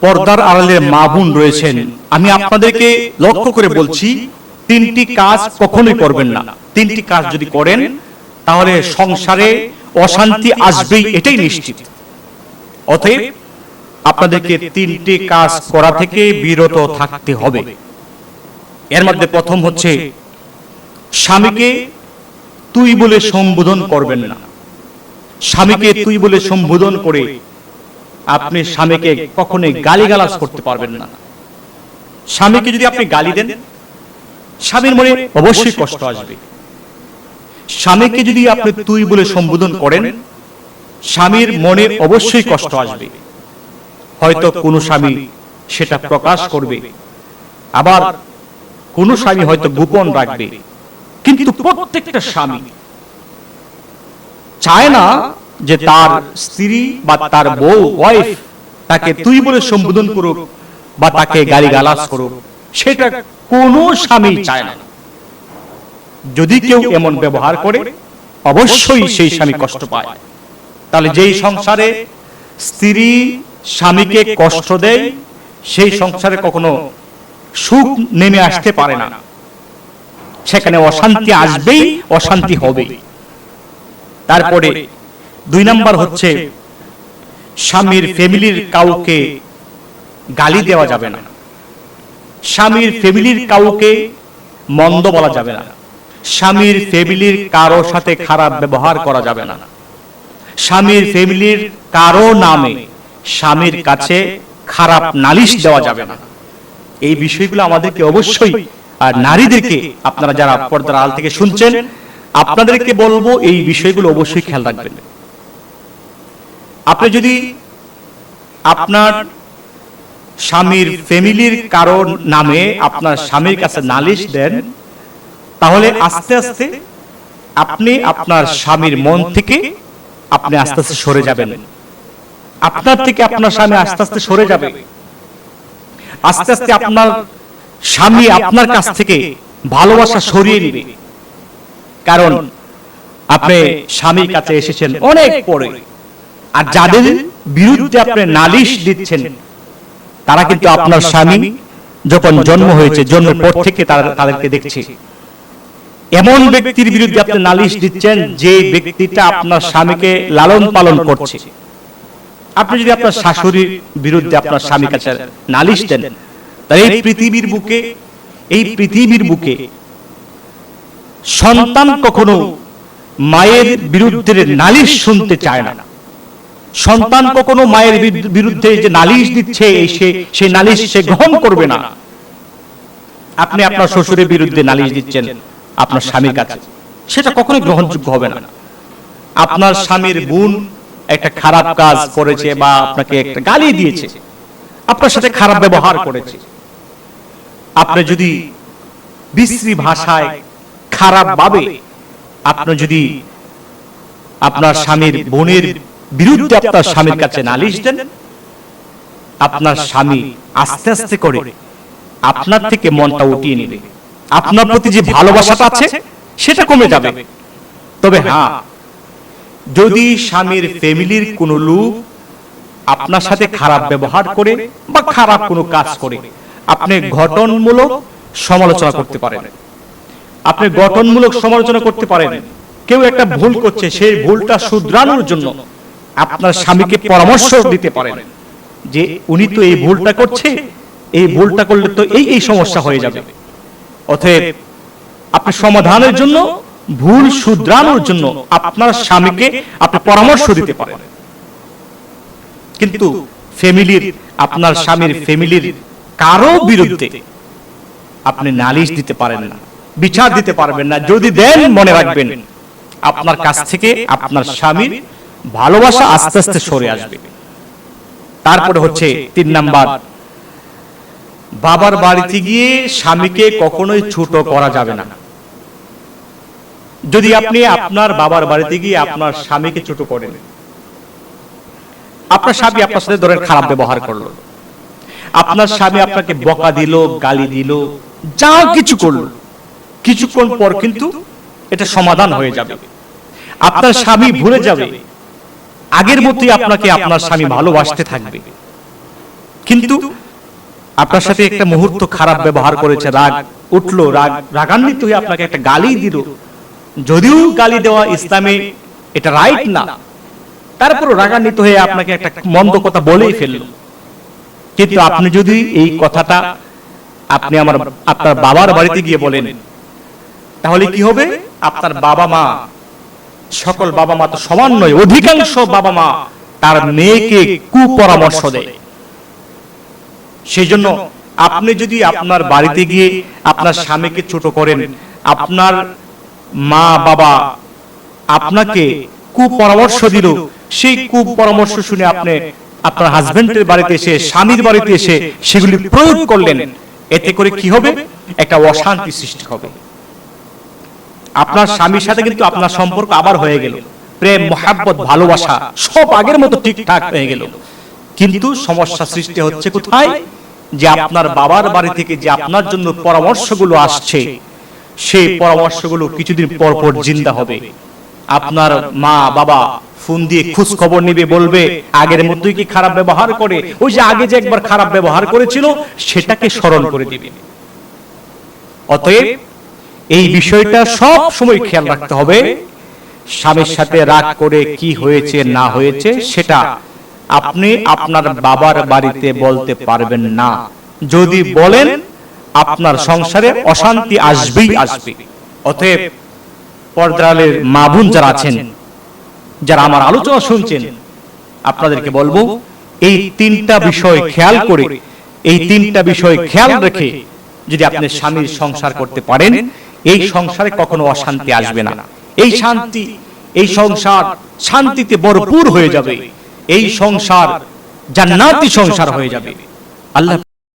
পর্দার আড়ালে মা বোন রয়েছেন। আমি আপনাদেরকে লক্ষ্য করে বলছি, তিনটি কাজ কখনোই করবেন না। তিনটি কাজ যদি করেন, তাহলে সংসারে অশান্তি আসবেই, এটাই নিশ্চিত। অতএব আপনাদেরকে তিনটি কাজ করা থেকে বিরত থাকতে হবে। এর মধ্যে প্রথম হচ্ছে, স্বামীকে তুই বলে সম্বোধন করবেন না। স্বামীকে তুই বলে সম্বোধন করে আপনি স্বামীকে কখনোই গালিগালাজ করতে পারবেন না। স্বামীকে যদি আপনি গালি দেন স্বামীর মনে অবশ্যই কষ্ট আসবে। স্বামীকে যদি আপনি তুই বলে সম্বোধন করেন স্বামীর মনে অবশ্যই কষ্ট আসবে। হয়তো কোনো স্বামী সেটা প্রকাশ করবে। আবার কোনো স্বামী হয়তো গোপন রাখবে। কিন্তু প্রত্যেকটা স্বামী চায় না যে তার স্ত্রী বা তার বউ ওয়াইফ তাকে তুই বলে সম্বোধন করুক বা তাকে গালি গালাজ করুক সেটা কোনো স্বামী চায় না। যদি কেউ এমন ব্যবহার করে অবশ্যই সেই স্বামী কষ্ট পায়। তাহলে যেই সংসারে স্ত্রী স্বামীকে কষ্ট দেয় সেই সংসারে কখনো সুখ নেমে আসতে পারে না। সেখানে অশান্তি আসবেই অশান্তি হবে তারপরে দুই নাম্বার হচ্ছে স্বামীর ফ্যামিলির কাউকে গালি দেওয়া যাবে না। স্বামীর ফ্যামিলির কাউকে মন্দ বলা যাবে না। স্বামীর ফ্যামিলির কারও সাথে খারাপ ব্যবহার করা যাবে না। স্বামীর ফ্যামিলির কারও নামে স্বামীর কাছে খারাপ নালিশ দেওয়া যাবে না। এই বিষয়গুলো আমাদেরকে অবশ্যই আর নারীদেরকে আপনারা যারা পর্দার আল থেকে শুনছেন আপনাদেরকে বলব এই বিষয়গুলো অবশ্যই খেয়াল রাখবেন। আপনি যদি আপনার স্বামীর ফ্যামিলির কারণ নামে আপনার স্বামীর কাছে নালিশ দেন তাহলে আস্তে আস্তে আপনি আপনার স্বামীর মন থেকে আপনি আস্তে আস্তে সরে যাবেন আপনার থেকে আপনার স্বামী আস্তে আস্তে সরে যাবে আস্তে আস্তে আপনার স্বামী আপনার কাছ থেকে ভালোবাসা সরিয়ে নেবে কারণ আপনি স্বামীর কাছে এসেছেন অনেক পরে আর যাদের বিরুদ্ধে আপনি নালিশ দিচ্ছেন তারা কিন্তু আপনার স্বামী যখন জন্ম হয়েছে জন্মের পর থেকে তারা তাদেরকে দেখছে। এমন ব্যক্তির বিরুদ্ধে আপনি নালিশ দিচ্ছেন যে ব্যক্তিটা আপনার স্বামীকে লালন পালন করছে। আপনি যদি আপনার শাশুড়ির বিরুদ্ধে আপনার স্বামীর কাছে নালিশ দেন তাহলে এই পৃথিবীর বুকে এই পৃথিবীর বুকে সন্তান কখনো মায়ের বিরুদ্ধে নালিশ শুনতে চায় না। সন্তান কখনো মায়ের বিরুদ্ধে যে নালিশ দিচ্ছে এই সে নালিশ সে গ্রহণ করবে না। আপনি আপনার শ্বশুরের বিরুদ্ধে নালিশ দিচ্ছেন আপনার স্বামীর কাছে। সেটা কখনোই গ্রহণযোগ্য হবে না। আপনার স্বামীর বোন একটা খারাপ কাজ করেছে বা আপনাকে একটা গালি দিয়েছে। আপনার সাথে খারাপ ব্যবহার করেছে। আপনি যদি বিশ্রী ভাষায় খারাপ ভাবে আপনি যদি আপনার স্বামীর বোনের বিরুদ্ধে আপনার স্বামীর কাছে নালিশ দেন আপনার স্বামী আস্তে আস্তে করে আপনার থেকে মনটা উঠিয়ে নেবে। আপনার প্রতি যে ভালোবাসাটা আছে সেটা কমে যাবে। তবে হ্যাঁ যদি স্বামীর ফ্যামিলির কোনো লোক আপনার সাথে খারাপ ব্যবহার করে বা খারাপ কোনো কাজ করে আপনি ঘটনমূলক সমালোচনা করতে পারেন। আপনি গঠনমূলক সমালোচনা করতে পারেন। কেউ একটা ভুল করছে সেই ভুলটা শুধরানোর জন্য আপনার স্বামীকে পরামর্শ দিতে পারেন। যে উনি তো এই ভুলটা করছে এই ভুলটা করলে তো এই এই সমস্যা হয়ে যাবে। অতএব আপনি সমাধানের জন্য ভুল শুধরানোর জন্য আপনার স্বামীকে আপনি পরামর্শ দিতে পারেন। কিন্তু ফ্যামিলির আপনার স্বামীর ফ্যামিলির কারও বিরুদ্ধে আপনি নালিশ দিতে পারেন না। বিচার দিতে পারবেন না। যদি দেন মনে রাখবেন আপনার কাছ থেকে আপনার স্বামীর ভালোবাসা আস্তে আস্তে সরে আসবে। তারপরে হচ্ছে তিন নাম্বার বাবার বাড়িতে গিয়ে স্বামীকে কখনোই ছোট করা যাবে না। যদি আপনি আপনার বাবার বাড়িতে গিয়ে আপনার স্বামীকে ছোট করেন আপনার স্বামী আপনার সাথে ধরেন খারাপ ব্যবহার করল। আপনার স্বামী আপনাকে বকা দিল গালি দিল যা কিছু করল। কিছুক্ষণ পর কিন্তু এটা সমাধান হয়ে যাবে। আপনার স্বামী ভুলে যাবে। আগের মতোই আপনাকে আপনার স্বামী ভালোবাসতে থাকবে। কিন্তু আপনার সাথে একটা মুহূর্ত খারাপ ব্যবহার করেছে রাগ উঠল রাগ রাগান্বিত হয়ে আপনাকে একটা গালি দিল। যদিও গালি দেওয়া ইসলামে এটা রাইট না তারপরও রাগান্বিত হয়ে আপনাকে একটা মন্দ কথা বলেই ফেলল। কিন্তু আপনি যদি এই কথাটা আপনি আমার আপনার বাবার বাড়িতে গিয়ে বলেন তাহলে কি হবে? আপনার বাবা মা সকল বাবা মা তো সমান নয়, অধিকাংশ বাবা মা তার মেয়েকে কুপরামর্শ দেয়। সেই জন্য আপনি যদি আপনার বাড়িতে গিয়ে আপনার স্বামীকে ছোট করেন, আপনার মা বাবা আপনাকে কুপরামর্শ দিল, সেই কুপরামর্শ শুনে আপনি আপনার হাজবেন্ডের বাড়িতে এসে, স্বামীর বাড়িতে এসে সেগুলি প্রয়োগ করলেন। এতে করে কি হবে? একটা অশান্তি সৃষ্টি হবে। আপনার স্বামীর সাথে কিন্তু আপনার সম্পর্ক আবার হয়ে গেল। প্রেম মহাব্বত ভালোবাসা সব আগের মতো ঠিকঠাক হয়ে গেল। কিন্তু সমস্যা সৃষ্টি হচ্ছে কোথায়? যে আপনার বাবার বাড়ি থেকে যে আপনার জন্য পরামর্শগুলো আসছে সেই পরামর্শগুলো কিছুদিন পর পর জিন্দা হবে। আপনার মা বাবা ফোন দিয়ে খোঁজ খবর নিবে বলবে আগের মতোই কি খারাপ ব্যবহার করে? ওই যে আগে যে একবার খারাপ ব্যবহার করেছিল সেটাকে স্মরণ করে দিবে। অতএব এই বিষয়টা সব সময় খেয়াল রাখতে হবে। স্বামীর সাথে রাগ করে কি হয়েছে না হয়েছে সেটা আপনি আপনার বাবার বাড়িতে বলতে পারবেন না। যদি বলেন আপনার সংসারে অশান্তি আসবেই আসবে। অতএব পর্দালের মা বোন যারা আছেন যারা আমার আলোচনা শুনছেন আপনাদেরকে বলব এই তিনটা বিষয় খেয়াল করে এই তিনটা বিষয় খেয়াল রেখে যদি আপনি স্বামীর সংসার করতে পারেন এই সংসারে কখনো অশান্তি আসবে না। এই শান্তি, এই সংসার শান্তিতে ভরপুর হয়ে যাবে। এই সংসার জান্নাতি সংসার হয়ে যাবে। আল্লাহ